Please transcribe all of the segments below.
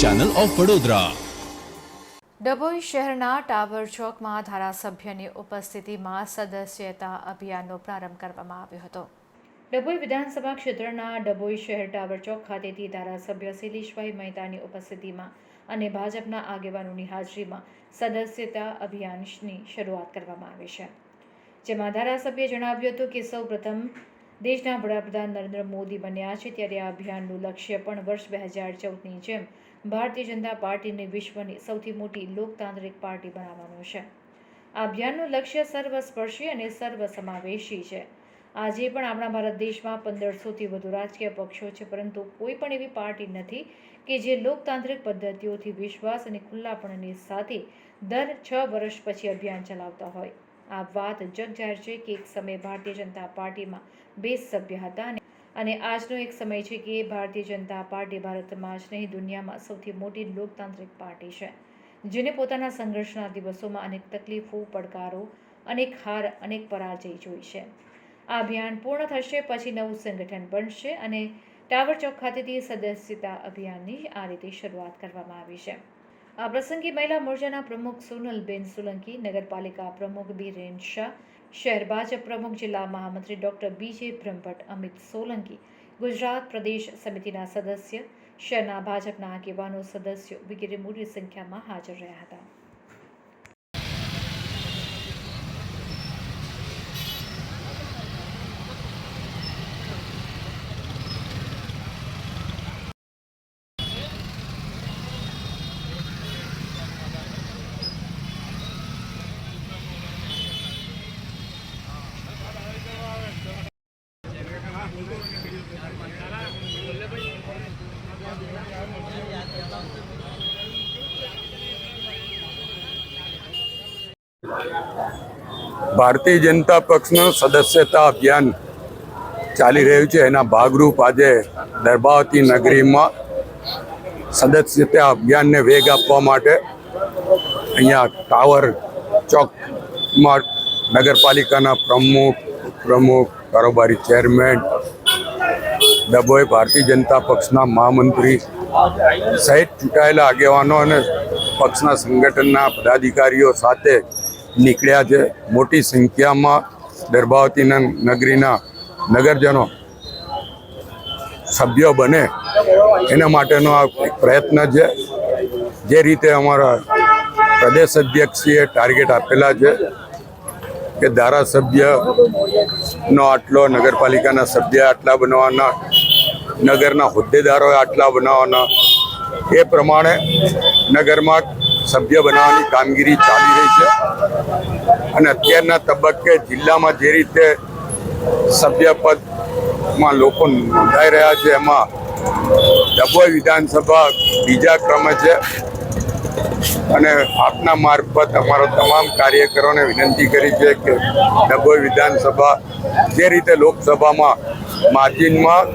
Channel of Vadodara Dabhoi શહેરના tower ચોકમાં ધારાસભ્યની ઉપસ્થિતિમાં સદસ્યતા અભિયાનનો પ્રારંભ કરવામાં આવ્યો હતો. ડભોઈ વિધાનસભા ક્ષેત્રના ડભોઈ શહેર ટાવર ચોક ખાતેથી ધારાસભ્ય શૈલેષભાઈ મહેતાની ઉપસ્થિતિમાં અને ભાજપના આગેવાનોની હાજરીમાં સદસ્યતા અભિયાનની શરૂઆત કરવામાં આવી છે. જેમાં ધારાસભ્યએ જણાવ્યું હતું કે સૌ પ્રથમ દેશના વડાપ્રધાન નરેન્દ્ર મોદી બન્યા છે ત્યારે આ અભિયાનનું લક્ષ્ય પણ વર્ષ બે હજાર ચૌદની જેમ ભારતીય જનતા પાર્ટીને વિશ્વની સૌથી મોટી લોકતાંત્રિક પાર્ટી બનાવવાનું છે. આ અભિયાનનું લક્ષ્ય સર્વસ્પર્શી અને સર્વસમાવેશી છે. આજે પણ આપણા ભારત દેશમાં પંદરસોથી વધુ રાજકીય પક્ષો છે, પરંતુ કોઈ પણ એવી પાર્ટી નથી કે જે લોકતાંત્રિક પદ્ધતિઓથી વિશ્વાસ અને ખુલ્લાપણની સાથે દર છ વર્ષ પછી અભિયાન ચલાવતા હોય. આ વાત જગજાહેર છે કે એક સમયે ભારતીય જનતા પાર્ટીમાં બે સભ્ય હતા અને અને આજનો એક સમય છે કે ભારતીય જનતા પાર્ટી ભારતમાં જ નહીં, દુનિયામાં સૌથી મોટી લોકતાંત્રિક પાર્ટી છે, જેને પોતાના સંઘર્ષના દિવસોમાં અનેક તકલીફો, પડકારો, અનેક હાર, અનેક પરાજય જોઈ છે. આ અભિયાન પૂર્ણ થશે પછી નવું સંગઠન બનશે અને ટાવર ચોક ખાતેથી સદસ્યતા અભિયાનની આ રીતે શરૂઆત કરવામાં આવી છે. આ પ્રસંગે મહિલા મોરચાના પ્રમુખ સોનલબેન સોલંકી, નગરપાલિકા પ્રમુખ બીરેન શાહ, શહેર ભાજપ પ્રમુખ જિલ્લા મહામંત્રી ડોક્ટર બીજે બ્રહ્મભટ્ટ, અમિત સોલંકી, ગુજરાત પ્રદેશ સમિતિના સદસ્ય, શહેરના ભાજપના આગેવાનો સદસ્યો વગેરે મોટી સંખ્યામાં હાજર રહ્યા હતા. ભારતીય જનતા પક્ષનું સદસ્યતા અભિયાન ચાલી રહ્યું છે. એના ભાગરૂપ આજે દરબાવતી નગરીમાં સદસ્યતા અભિયાનને વેગ આપવા માટે અહીંયા ટાવર ચોકમાં નગરપાલિકાના પ્રમુખ પ્રમુખ, કારોબારી ચેરમેન, ડભોઈ ભારતીય જનતા પક્ષના મહામંત્રી સહિત ચૂંટાયેલા આગેવાનો અને પક્ષના સંગઠનના પદાધિકારીઓ સાથે નીકળ્યા છે. મોટી સંખ્યામાં દરબાવતીના નગરીના નગરજનો સભ્યો બને. એના માટેનો આ એક પ્રયત્ન છે. જે રીતે અમારા પ્રદેશ અધ્યક્ષીએ ટાર્ગેટ આપેલા છે. કે ધારાસભ્યનો આટલો નગરપાલિકાના સભ્ય આટલા બનાવવાના નગરના હોદ્દેદારોએ આટલા બનાવવાના એ પ્રમાણે નગરમાં સભ્ય બનાવવાની કામગીરી ચાલી રહી છે. અને અત્યારના તબક્કે જિલ્લામાં જે રીતે સભ્ય પદમાં લોકો નોંધાઈ રહ્યા છે, એમાં ડભોઈ વિધાનસભા બીજા ક્રમે છે. અને આપના મારફત અમારો તમામ કાર્યકરોને વિનંતી કરી છે કે ડભોઈ વિધાનસભા જે રીતે લોકસભામાં માર્જિનમાં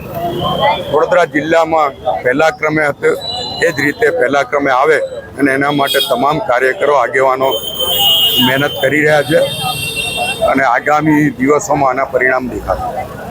વડોદરા જિલ્લામાં પહેલા ક્રમે હતું, એ જ રીતે પહેલા ક્રમે આવે અને એના માટે તમામ કાર્યકરો આગેવાનો મહેનત કરી રહ્યા છે અને આગામી દિવસોમાં આના પરિણામ દેખાશે.